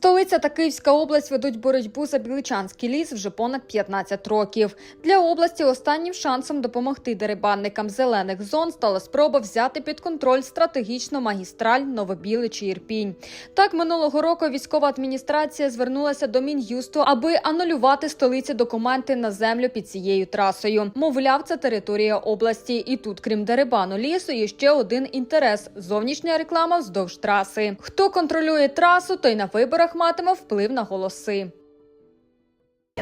Столиця та Київська область ведуть боротьбу за Біличанський ліс вже понад 15 років. Для області останнім шансом допомогти дерибанникам зелених зон стала спроба взяти під контроль стратегічну магістраль Новобіличі Ірпінь. Так минулого року військова адміністрація звернулася до Мін'юсту, аби анулювати столиці документи на землю під цією трасою. Мовляв, це територія області, і тут, крім дерибану лісу, є ще один інтерес зовнішня реклама вздовж траси. Хто контролює трасу, той на виборах матиме вплив на голоси.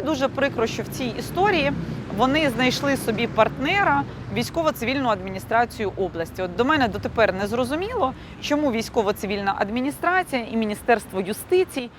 Дуже прикро, що в цій історії вони знайшли собі партнера військово-цивільну адміністрацію області. От до мене дотепер не зрозуміло, чому військово-цивільна адміністрація і Міністерство юстиції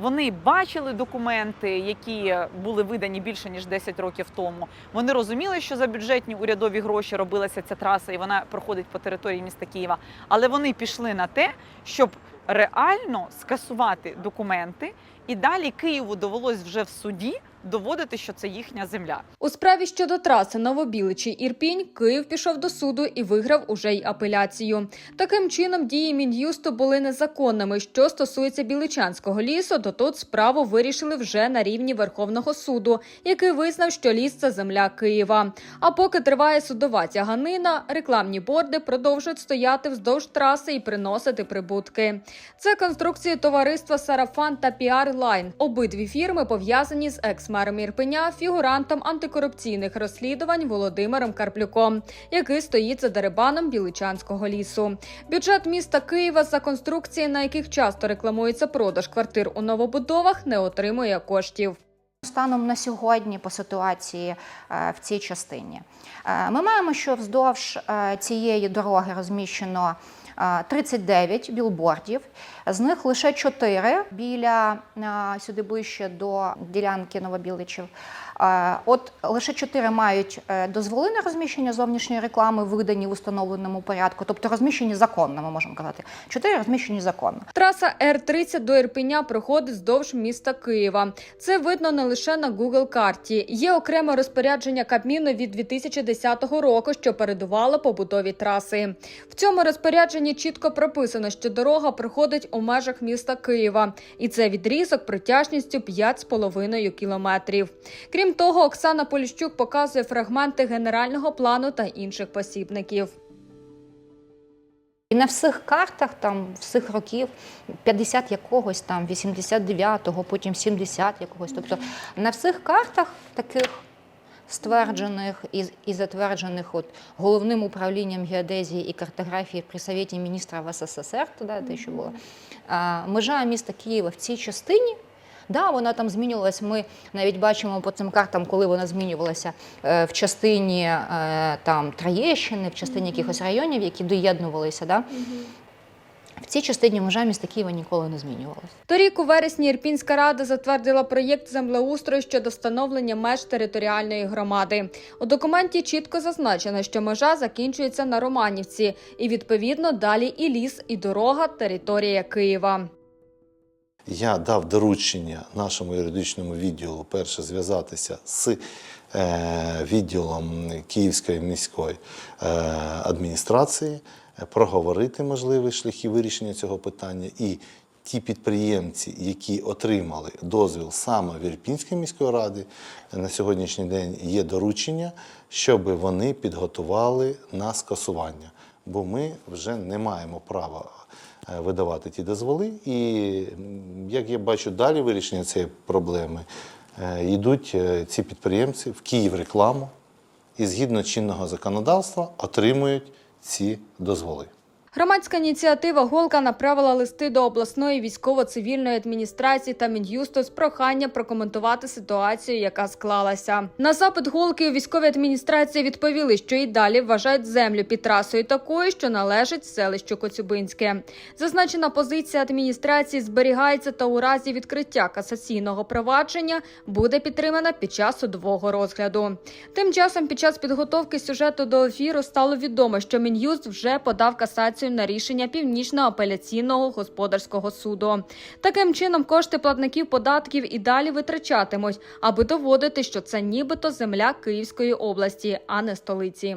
вони бачили документи, які були видані більше ніж 10 років тому. Вони розуміли, що за бюджетні урядові гроші робилася ця траса, і вона проходить по території міста Києва. Але вони пішли на те, щоб реально скасувати документи, і далі Києву довелось вже в суді доводити, що це їхня земля. У справі щодо траси Новобіличі Ірпінь Київ пішов до суду і виграв уже й апеляцію. Таким чином, дії мін'юсту були незаконними. Що стосується Біличанського лісу, то тут справу вирішили вже на рівні Верховного суду, який визнав, що ліс це земля Києва. А поки триває судова тяганина, рекламні борди продовжують стояти вздовж траси і приносити прибутки. Це конструкції товариства Сарафан та Піар Лайн. Обидві фірми пов'язані з екс-мером Ірпеня, фігурантом антикорупційних розслідувань Володимиром Карплюком, який стоїть за дерибаном Біличанського лісу. Бюджет міста Києва за конструкції, на яких часто рекламується продаж квартир у новобудовах, не отримує коштів. Станом на сьогодні по ситуації е, в цій частині. Е, Ми маємо, що вздовж е, цієї дороги розміщено 39 білбордів, з них лише 4 біля сюди ближче до ділянки Новобіличів. От лише 4 мають е, дозволи на розміщення зовнішньої реклами, видані в установленому порядку, тобто розміщені законно, ми можемо казати. 4 розміщені законно. Траса Р-30 до Ірпеня проходить вздовж міста Києва. Це видно не лише на Google карті. Є окреме розпорядження Кабміну від 2010 року, що передувало побудові траси. В цьому розпорядженні чітко прописано, що дорога проходить у межах міста Києва, і це відрізок протяжністю 5,5 кілометрів. Крім того, Оксана Поліщук показує фрагменти генерального плану та інших посібників. І на всіх картах там всіх років 50 якогось там, 89-го, потім 70 якогось. Тобто на всіх картах таких стверджених і, і затверджених от головним управлінням геодезії і картографії при Совєті міністрів СССР, тоді те, що було, а, межа міста Києва в цій частині. Да, вона там змінювалась. Ми навіть бачимо по цим картам, коли вона змінювалася е, в частині е, там Троєщини, в частині якихось районів, які доєднувалися. Да? В цій частині межа міста Києва ніколи не змінювалася. Торік у вересні Ірпінська рада затвердила проєкт землеустрою щодо встановлення меж територіальної громади. У документі чітко зазначено, що межа закінчується на Романівці, і відповідно далі і ліс, і дорога, територія Києва. Я дав доручення нашому юридичному відділу перше зв'язатися з е, відділом Київської міської е, адміністрації, е, проговорити можливі шляхи вирішення цього питання. І ті підприємці, які отримали дозвіл саме в Ірпінської міської ради, на сьогоднішній день є доручення, щоб вони підготували на скасування. Бо ми вже не маємо права видавати ті дозволи. І як я бачу далі вирішення цієї проблеми, е, йдуть е, ці підприємці в Київ рекламу і згідно чинного законодавства отримують ці дозволи. Громадська ініціатива Голка направила листи до обласної військово-цивільної адміністрації та мін'юсту з проханням прокоментувати ситуацію, яка склалася. На запит Голки у військовій адміністрації відповіли, що і далі вважають землю під трасою такою, що належить селищу Коцюбинське. Зазначена позиція адміністрації зберігається та у разі відкриття касаційного провадження буде підтримана під час судового розгляду. Тим часом, під час підготовки сюжету до ефіру стало відомо, що Мін'юст вже подав касацію на рішення Північного апеляційного господарського суду. Таким чином, кошти платників податків і далі витрачатимуть, аби доводити, що це нібито земля Київської області, а не столиці.